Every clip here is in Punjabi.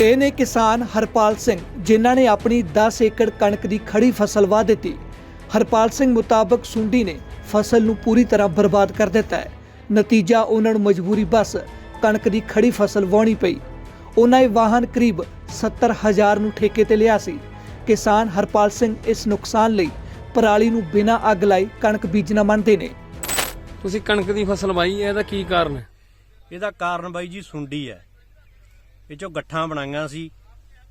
ਇਹ ਨੇ ਕਿਸਾਨ ਹਰਪਾਲ ਸਿੰਘ ਜਿਨ੍ਹਾਂ ਨੇ ਆਪਣੀ 10 ਏਕੜ ਕਣਕ ਦੀ ਖੜੀ ਫਸਲ ਵਾਹ ਦਿੱਤੀ। ਹਰਪਾਲ ਸਿੰਘ ਮੁਤਾਬਕ ਸੁੰਡੀ ਨੇ ਫਸਲ ਨੂੰ ਪੂਰੀ ਤਰ੍ਹਾਂ ਬਰਬਾਦ ਕਰ ਦਿੱਤਾ ਹੈ। ਨਤੀਜਾ ਉਹਨਾਂ ਨੂੰ ਮਜਬੂਰੀ ਬਸ ਕਣਕ ਦੀ ਖੜੀ ਫਸਲ ਵਾਹਣੀ ਪਈ। ਉਹਨਾਂ ਇਹ ਵਾਹਨ ਕਰੀਬ 70000 ਨੂੰ ਠੇਕੇ ਤੇ ਲਿਆ ਸੀ। ਕਿਸਾਨ ਹਰਪਾਲ ਸਿੰਘ ਇਸ ਨੁਕਸਾਨ ਲਈ ਪਰਾਲੀ ਨੂੰ ਬਿਨਾਂ ਅੱਗ ਲਾਈ ਕਣਕ ਬੀਜਣਾ ਮੰਨਦੇ ਨੇ। ਤੁਸੀਂ ਕਣਕ ਦੀ ਫਸਲ ਵਾਈ ਹੈ ਇਹਦਾ ਕੀ ਕਾਰਨ ਹੈ? ਇਹਦਾ ਕਾਰਨ ਬਾਈ ਜੀ ਸੁੰਡੀ ਹੈ। ਇਹ ਚੋਂ ਗੱਠਾਂ ਬਣਾਈਆਂ ਸੀ।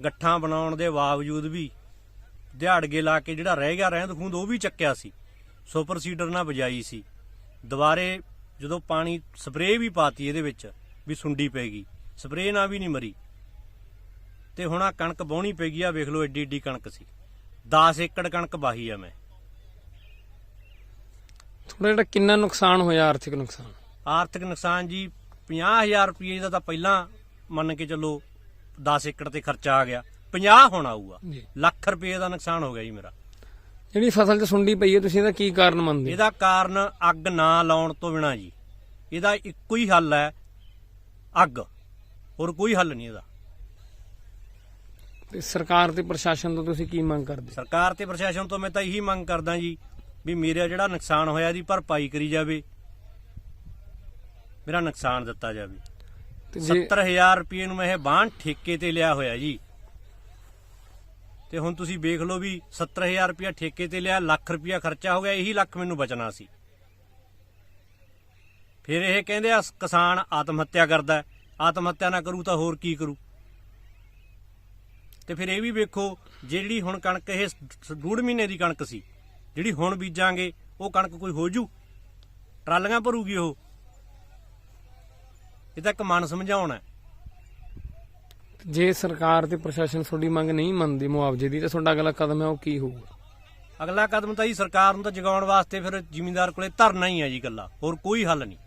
ਗੱਠਾਂ ਬਣਾਉਣ ਦੇ ਬਾਵਜੂਦ ਵੀ ਦਿਹਾੜਗੇ ਲਾ ਕੇ ਜਿਹੜਾ ਰਹਿ ਗਿਆ ਰਹਿੰਦ ਖੂੰਦ ਉਹ ਵੀ ਚੱਕਿਆ ਸੀ। ਸੁਪਰ ਸੀਡਰ ਨਾਲ ਬਜਾਈ ਸੀ। ਦੁਬਾਰੇ ਜਦੋਂ ਪਾਣੀ ਸਪਰੇਅ ਵੀ ਪਾਤੀ ਇਹਦੇ ਵਿੱਚ ਵੀ ਸੁੰਡੀ ਪੈ ਗਈ। ਸਪਰੇਅ ਨਾਲ ਵੀ ਨਹੀਂ ਮਰੀ। ਤੇ ਹੁਣ ਆ ਕਣਕ ਵਾਹੁਣੀ ਪੈ ਗਈ ਆ ਵੇਖ ਲਓ ਏਡੀ ਏਡੀ ਕਣਕ ਸੀ। 10 ਏਕੜ ਕਣਕ ਵਾਹੀ ਆ ਮੈਂ। ਥੋੜਾ ਜਿਹੜਾ ਕਿੰਨਾ ਨੁਕਸਾਨ ਹੋਇਆ ਆਰਥਿਕ ਨੁਕਸਾਨ? ਆਰਥਿਕ ਨੁਕਸਾਨ ਜੀ 50000 ਰੁਪਏ ਦਾ ਤਾਂ ਪਹਿਲਾਂ ਮੰਨ ਕੇ ਚੱਲੋ 10 ਏਕੜ ਤੇ ਖਰਚਾ ਆ ਗਿਆ 50 ਹੁਣ ਆਊਗਾ। ਜੀ। ਲੱਖ ਰੁਪਏ ਦਾ ਨੁਕਸਾਨ ਹੋ ਗਿਆ ਜੀ ਮੇਰਾ। ਜਿਹੜੀ ਫਸਲ 'ਚ ਸੁੰਡੀ ਪਈ ਹੈ ਤੁਸੀਂ ਇਹਦਾ ਕੀ ਕਾਰਨ ਮੰਨਦੇ ਹੋ? ਇਹਦਾ ਕਾਰਨ ਅੱਗ ਨਾ ਲਾਉਣ ਤੋਂ ਬਿਨਾ ਜੀ। ਇਹਦਾ ਇੱਕੋ ਹੀ ਹੱਲ ਹੈ ਅੱਗ। ਹੋਰ ਕੋਈ ਹੱਲ ਨਹੀਂ ਇਹਦਾ। ਤੇ ਸਰਕਾਰ ਤੇ ਪ੍ਰਸ਼ਾਸਨ ਤੋਂ ਤੁਸੀਂ ਕੀ ਮੰਗ ਕਰਦੇ? ਸਰਕਾਰ ਤੇ ਪ੍ਰਸ਼ਾਸਨ ਤੋਂ ਮੈਂ ਤਾਂ ਇਹੀ ਮੰਗ ਕਰਦਾ ਜੀ ਵੀ ਮੇਰਾ ਜਿਹੜਾ ਨੁਕਸਾਨ ਹੋਇਆ ਇਹਦੀ ਭਰਪਾਈ ਕਰੀ ਜਾਵੇ। ਮੇਰਾ ਨੁਕਸਾਨ ਦਿੱਤਾ ਜਾਵੇ। 70000 ਰੁਪਏ ਨੂੰ ਮੈਂ ਇਹ ਬਾਹਨ ਠੇਕੇ ਤੇ ਲਿਆ ਹੋਇਆ ਜੀ। ਤੇ ਹੁਣ ਤੁਸੀਂ ਵੇਖ ਲਓ ਵੀ 70000 ਰੁਪਇਆ ਠੇਕੇ ਤੇ ਲਿਆ, ਲੱਖ ਰੁਪਇਆ ਖਰਚਾ ਹੋ ਗਿਆ, ਇਹੀ ਲੱਖ ਮੈਨੂੰ ਬਚਣਾ ਸੀ। ਫਿਰ ਇਹ ਕਹਿੰਦੇ ਆ, ਕਿਸਾਨ ਆਤਮ ਹੱਤਿਆ ਕਰਦਾ ਆਤਮ ਹੱਤਿਆ ਨਾ ਕਰੂ ਤਾਂ ਹੋਰ ਕੀ ਕਰੂ? ਤੇ ਫਿਰ ਇਹ ਵੀ ਵੇਖੋ, ਜਿਹੜੀ ਹੁਣ ਕਣਕ ਇਹ ਸ- ਮਹੀਨੇ ਦੀ ਕਣਕ ਸੀ, ਜਿਹੜੀ ਹੁਣ ਬੀਜਾਂਗੇ, ਉਹ ਕਣਕ ਕੋਈ ਹੋ ਜੂ? ਟਰਾਲੀਆਂ ਭਰੂਗੀ ਉਹ। ਇਹ ਤਾਂ ਇੱਕ ਮਨ ਸਮਝਾਉਣਾ ਜੇ ਸਰਕਾਰ ਤੇ ਪ੍ਰਸ਼ਾਸਨ ਤੁਹਾਡੀ ਮੰਗ ਨਹੀਂ ਮੰਨਦੀ ਮੁਆਵਜ਼ੇ ਦੀ ਤਾਂ ਤੁਹਾਡਾ ਅਗਲਾ ਕਦਮ ਹੈ ਉਹ ਕੀ ਹੋਊਗਾ? ਅਗਲਾ ਕਦਮ ਤਾਂ ਜੀ ਸਰਕਾਰ ਨੂੰ ਤਾਂ ਜਗਾਉਣ ਵਾਸਤੇ ਫਿਰ ਜ਼ਿਮੀਂਦਾਰ ਕੋਲੇ ਧਰਨਾ ਹੀ ਹੈ ਜੀ ਇਕੱਲਾ। ਹੋਰ ਕੋਈ ਹੱਲ ਨਹੀਂ।